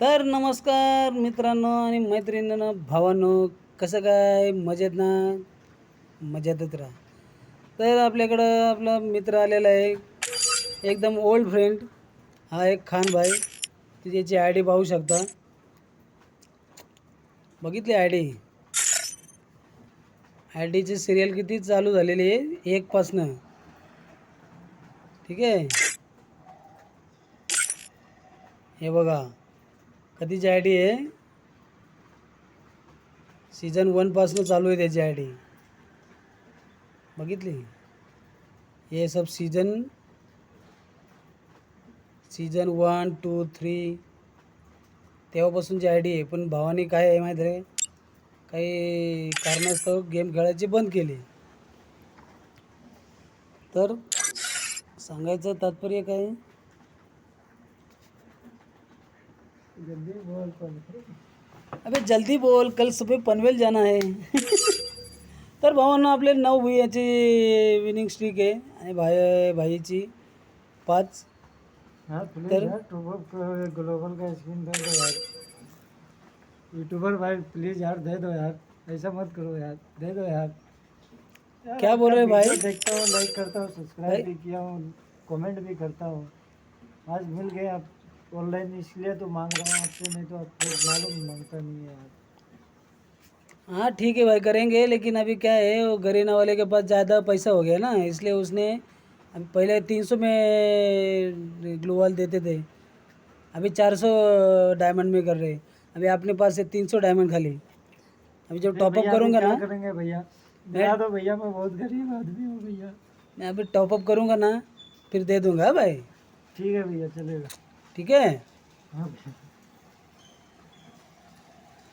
तर नमस्कार मित्रांनो आणि मैत्रिणींनो भावांनो कसं काय मजेत ना? मजेतच राहा. तर आपल्याकडं आपला मित्र आलेला आहे एकदम ओल्ड फ्रेंड हा एक खान भाई तू त्याची आय डी पाहू शकता. बघितली आय डी आय डीची सिरियल किती चालू झालेली आहे? एकपासनं ठीक आहे? हे बघा. कधीची आय डी आहे? सीझन वनपासनं चालू आहे त्याची आय डी बघितली? हे सब season season one two three तेव्हापासूनची I D आहे. पण भावाने काय आहे माहीत रे काही कारणास्तव गेम खेळायची बंद केली. तर सांगायचं तात्पर्य काय अबे जल्दी बोल कल सुबह पनवेल जाना है। तर भावांना आपले नऊ भुयाची विनिंग स्ट्रीक आहे. आणि भाई भाईची पाच. प्लीज़ तर- ग्लोबल का स्क्रीन दे दो यार. यूट्यूबर भाई प्लीज़ यार दे दो यार. ऐसा मत करो यार दे दो यार. यार, क्या बोल रहे भाई? देखता हूँ लाइक करता हूँ सब्सक्राइब भी किया हूँ कमेंट भी करता हूँ. आज मिल गए आप. ऑनलाइन इसलिए तो मांग रहा हूँ आपसे नहीं तो आपको मालूम माँगता नहीं है यार। हाँ ठीक है भाई करेंगे लेकिन अभी क्या है वो गरीना वाले के पास ज़्यादा पैसा हो गया ना इसलिए उसने पहले तीन सौ में ग्लोवाल देते थे अभी चार सौ डायमंड में कर रहे अभी अपने पास है तीन सौ डायमंड खाली। अभी जब टॉपअप करूँगा ना करेंगे भैया? बता दो भैया मैं बहुत गरीब आदमी हूँ भैया। मैं अभी टॉपअप करूँगा ना फिर दे दूँगा भाई। ठीक है भैया चलेगा। ठीक है.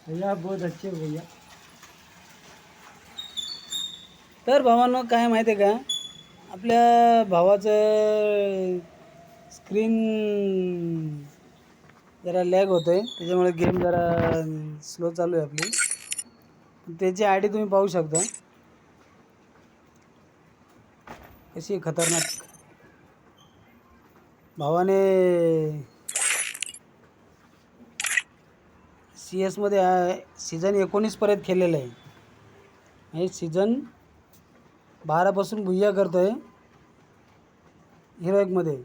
भैया बहुत अच्छे भैया। तर भावांनो काय माहिती आहे का? आपल्या भावाचं स्क्रीन जरा लॅग होतं आहे त्याच्यामुळे गेम जरा स्लो चालू आहे आपली. त्याची आय डी तुम्ही पाहू शकता. कशी खतरनाक. भावाने सी एसमध्ये सीझन एकोणीसपर्यंत खेळलेलं आहे. हे सीझन बारापासून भुय्या करतो आहे हिरोईकमध्ये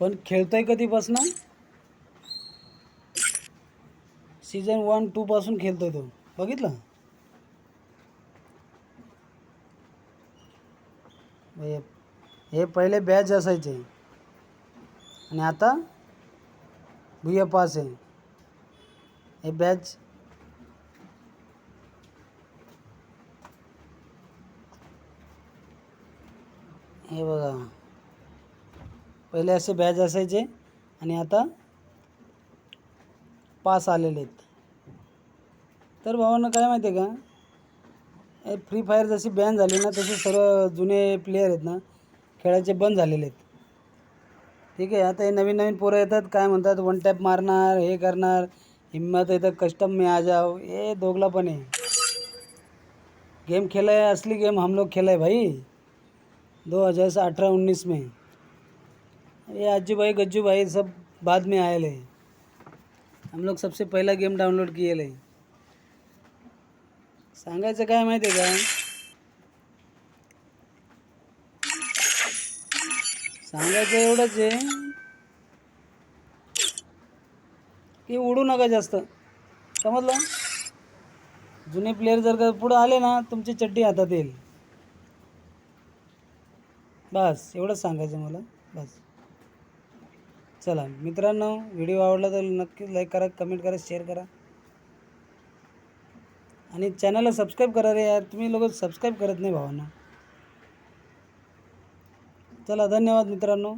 पण खेळतोय कधीपासून? सीझन वन टूपासून खेळतोय तो. बघितलं? भैया हे पहिले बॅच असायचे. आणि आता भुया पास आहे. हे बॅच हे बघा. पहिले असे बॅच असायचे आणि आता पास आलेले आहेत. तर भावांना काय माहिती आहे का? हे फ्री फायर जशी बॅन झाली ना तसे सर्व जुने प्लेयर आहेत ना खेळायचे बंद झालेले आहेत. ठीक आहे आता हे नवीन नवीन पोरं येतात काय म्हणतात वन टॅप मारणार हे करणार हिम्मत येतं कस्टम में आ जाओ हे दोघला पण आहे. गेम खेला है असली गेम हम लोग खेला है भाई. दो हज़ार से अठारह उन्नीस में. ये अज्जू भाई गज्जू भाई सब बाद में आए ले हम लोग सबसे पहला गेम डाउनलोड किए सांगायचं काय माहिती आहे का? सांगायचं एवढंच आहे. की उडू नका जास्त. समजलं? जुने प्लेयर जर का पुढं आले ना तुमची चड्डी हातात येईल. बस एवढंच सांगायचं मला. बस. चला मित्रांनो व्हिडिओ आवडला तर नक्की लाईक करा कमेंट करा शेअर करा. आणि चॅनलला सबस्क्राईब करा रे यार. तुम्ही लोक सबस्क्राईब करत नाही भावांना. चला धन्यवाद मित्रांनो.